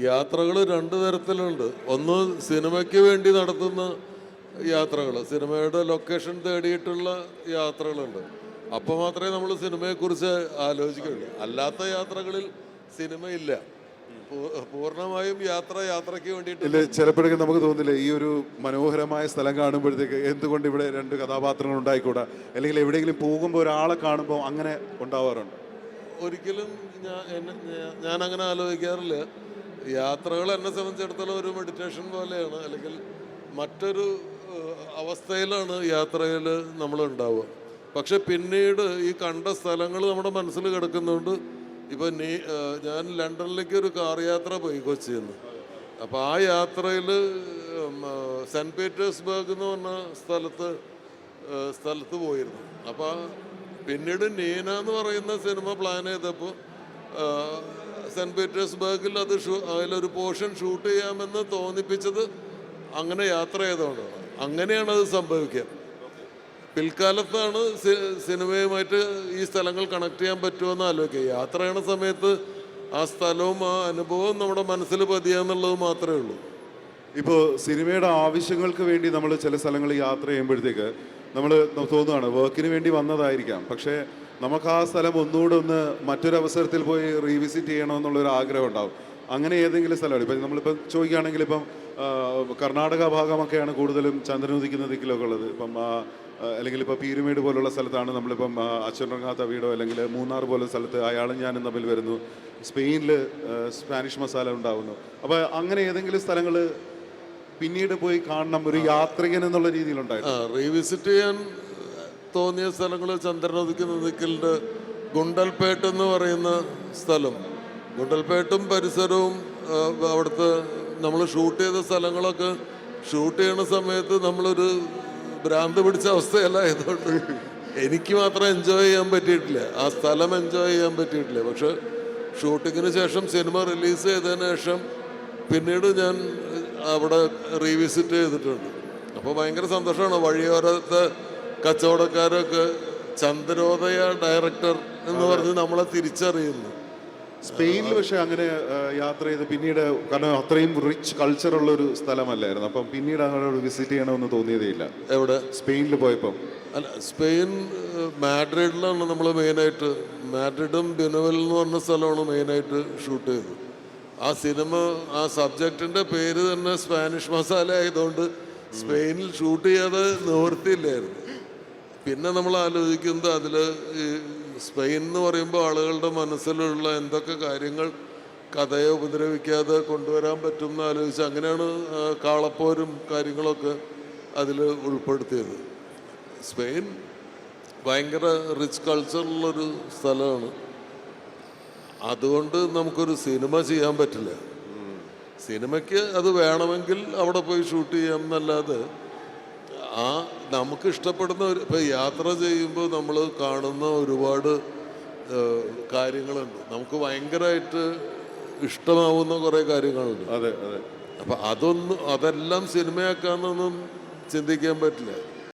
യാത്രകൾ രണ്ട് തരത്തിലുണ്ട്. ഒന്ന് സിനിമയ്ക്ക് വേണ്ടി നടത്തുന്ന യാത്രകൾ സിനിമയുടെ ലൊക്കേഷൻ തേടിയിട്ടുള്ള യാത്രകളുണ്ട്. അപ്പോൾ മാത്രമേ നമ്മൾ സിനിമയെക്കുറിച്ച് ആലോചിക്കുകയുള്ളൂ. അല്ലാത്ത യാത്രകളിൽ സിനിമയില്ല പൂർണമായും യാത്ര യാത്രയ്ക്ക് വേണ്ടിയിട്ട് ഇല്ല ചിലപ്പോഴൊക്കെ നമുക്ക് തോന്നില്ല ഈ ഒരു മനോഹരമായ സ്ഥലം കാണുമ്പോഴത്തേക്ക് എന്തുകൊണ്ട് ഇവിടെ രണ്ട് കഥാപാത്രങ്ങൾ ഉണ്ടായിക്കൂടാ? അല്ലെങ്കിൽ എവിടെയെങ്കിലും പോകുമ്പോൾ ഒരാളെ കാണുമ്പോൾ അങ്ങനെ ഉണ്ടാവാറുണ്ട്. ഒരിക്കലും ഞാൻ- ഞാൻ അങ്ങനെ ആലോചിക്കാറില്ല. യാത്രകൾ എന്നെ സംബന്ധിച്ചിടത്തോളം ഒരു മെഡിറ്റേഷൻ പോലെയാണ്. അല്ലെങ്കിൽ മറ്റൊരു അവസ്ഥയിലാണ് യാത്രയിൽ നമ്മൾ ഉണ്ടാവുക പക്ഷെ പിന്നീട് ഈ കണ്ട സ്ഥലങ്ങൾ നമ്മുടെ മനസ്സിൽ കിടക്കുന്നുണ്ട് ഇപ്പോൾ നീ ഞാൻ ലണ്ടനിലേക്ക് ഒരു കാർ യാത്ര പോയി കൊച്ചിയിൽ നിന്ന് അപ്പോൾ ആ യാത്രയിൽ സെന്റ് പീറ്റേഴ്സ്ബർഗ് എന്ന് പറഞ്ഞ സ്ഥലത്ത് സ്ഥലത്ത് പോയിരുന്നു. അപ്പോൾ പിന്നീട് നീന എന്ന് പറയുന്ന സിനിമ പ്ലാൻ ചെയ്തപ്പോൾ സെന്റ് പീറ്റേഴ്സ്ബർഗിൽ അത് ഷൂ അതിലൊരു പോർഷൻ ഷൂട്ട് ചെയ്യാമെന്ന് തോന്നിപ്പിച്ചത് അങ്ങനെ യാത്ര ചെയ്തുകൊണ്ടാണ് അങ്ങനെയാണ് അത് സംഭവിക്കുക. പിൽക്കാലത്താണ് സിനിമയുമായിട്ട് ഈ സ്ഥലങ്ങൾ കണക്ട് ചെയ്യാൻ പറ്റുമെന്ന് ആലോചിക്കുക. യാത്ര ചെയ്യണ സമയത്ത് ആ സ്ഥലവും ആ അനുഭവവും നമ്മുടെ മനസ്സിൽ പതിയാന്നുള്ളത് മാത്രമേ ഉള്ളൂ. ഇപ്പോൾ സിനിമയുടെ ആവശ്യങ്ങൾക്ക് വേണ്ടി നമ്മൾ ചില സ്ഥലങ്ങളിൽ യാത്ര ചെയ്യുമ്പോഴത്തേക്ക് നമ്മൾ തോന്നുകയാണ് വർക്കിന് വേണ്ടി വന്നതായിരിക്കാം. പക്ഷേ നമുക്ക് ആ സ്ഥലം ഒന്നുകൂടെ ഒന്ന് മറ്റൊരവസരത്തിൽ പോയി റീവിസിറ്റ് ചെയ്യണമെന്നുള്ളൊരു ആഗ്രഹം ഉണ്ടാവും അങ്ങനെ ഏതെങ്കിലും സ്ഥലമാണ്. ഇപ്പം നമ്മളിപ്പം ചോദിക്കുകയാണെങ്കിൽ ഇപ്പം കർണാടക ഭാഗമൊക്കെയാണ് കൂടുതലും ചന്ദ്രനുദിക്കുന്ന ദിക്കിലൊക്കെ ഉള്ളത്. ഇപ്പം അല്ലെങ്കിൽ ഇപ്പോൾ പീരുമേട് പോലുള്ള സ്ഥലത്താണ് നമ്മളിപ്പം ആ, അച്യുറങ്ങാത്ത വീടോ അല്ലെങ്കിൽ മൂന്നാർ പോലുള്ള സ്ഥലത്ത് അയാളും ഞാനും തമ്മിൽ വരുന്നു. സ്പെയിനിൽ സ്പാനിഷ് മസാല ഉണ്ടാവുന്നു. അപ്പോൾ അങ്ങനെ ഏതെങ്കിലും സ്ഥലങ്ങൾ പിന്നീട് പോയി കാണണം ഒരു യാത്രികൻ എന്നുള്ള രീതിയിലുണ്ടായിരുന്നു. റീവിസിറ്റ് ചെയ്യാൻ തോന്നിയ സ്ഥലങ്ങൾ ചന്ദ്രനൊതുക്കുന്ന നിൽക്കലുണ്ട് ഗുണ്ടൽപേട്ട് എന്ന് പറയുന്ന സ്ഥലം. ഗുണ്ടൽപേട്ടും പരിസരവും അവിടുത്തെ നമ്മൾ ഷൂട്ട് ചെയ്ത സ്ഥലങ്ങളൊക്കെ ഷൂട്ട് ചെയ്യണ സമയത്ത് നമ്മളൊരു ഭ്രാന്ത് പിടിച്ച അവസ്ഥയല്ല ആയതുകൊണ്ട് എനിക്ക് മാത്രം എൻജോയ് ചെയ്യാൻ പറ്റിയിട്ടില്ല. ആ സ്ഥലം എൻജോയ് ചെയ്യാൻ പറ്റിയിട്ടില്ല. പക്ഷെ ഷൂട്ടിങ്ങിന് ശേഷം സിനിമ റിലീസ് ചെയ്തതിന് ശേഷം പിന്നീട് ഞാൻ അവിടെ റീവിസിറ്റ് ചെയ്തിട്ടുണ്ട്. അപ്പോൾ ഭയങ്കര സന്തോഷമാണ്. വഴിയോരത്തെ കച്ചവടക്കാരൊക്കെ ചന്ദ്രോദയ ഡയറക്ടർ എന്ന് പറഞ്ഞ് നമ്മളെ തിരിച്ചറിയുന്നു. സ്പെയിനിൽ പക്ഷെ അങ്ങനെ യാത്ര ചെയ്ത് പിന്നീട് കാരണം അത്രയും റിച്ച് കൾച്ചർ ഉള്ള ഒരു സ്ഥലമല്ലായിരുന്നു. അപ്പം പിന്നീട് അങ്ങോട്ട് വിസിറ്റ് ചെയ്യണമെന്ന് തോന്നിയതേ ഇല്ല എവിടെ? സ്പെയിനിൽ പോയപ്പം. അല്ല സ്പെയിൻ മാഡ്രിഡിലാണ് നമ്മൾ മെയിനായിട്ട് മാഡ്രിഡും ബിനുവൽ എന്ന് പറഞ്ഞ സ്ഥലമാണ് മെയിനായിട്ട് ഷൂട്ട് ചെയ്തത്. ആ സിനിമ ആ സബ്ജക്റ്റിന്റെ പേര് തന്നെ സ്പാനിഷ് മസാല ആയതുകൊണ്ട് സ്പെയിനിൽ ഷൂട്ട് ചെയ്യാതെ നിവൃത്തിയില്ലായിരുന്നു പിന്നെ നമ്മൾ ആലോചിക്കുന്നത് അതിൽ സ്പെയിൻ എന്ന് പറയുമ്പോൾ ആളുകളുടെ മനസ്സിലുള്ള എന്തൊക്കെ കാര്യങ്ങൾ കഥയെ ഉപദ്രവിക്കാതെ കൊണ്ടുവരാൻ പറ്റും എന്ന് ആലോചിച്ച് അങ്ങനെയാണ് കാളപ്പോരും കാര്യങ്ങളൊക്കെ അതിൽ ഉൾപ്പെടുത്തിയത്. സ്പെയിൻ ഭയങ്കര റിച്ച് കൾച്ചറുള്ളൊരു സ്ഥലമാണ്. അതുകൊണ്ട് നമുക്കൊരു സിനിമ ചെയ്യാൻ പറ്റില്ല. സിനിമയ്ക്ക് അത് വേണമെങ്കിൽ അവിടെ പോയി ഷൂട്ട് ചെയ്യാം എന്നല്ലാതെ ആ നമുക്ക് ഇഷ്ടപ്പെടുന്ന ഒരു ഇപ്പം യാത്ര ചെയ്യുമ്പോൾ നമ്മൾ കാണുന്ന ഒരുപാട് കാര്യങ്ങളുണ്ട്. നമുക്ക് ഭയങ്കരമായിട്ട് ഇഷ്ടമാവുന്ന കുറേ കാര്യങ്ങളുണ്ട്. അതെ അതെ. അപ്പം അതൊന്നും അതെല്ലാം സിനിമയാക്കാന്നൊന്നും ചിന്തിക്കാൻ പറ്റില്ല.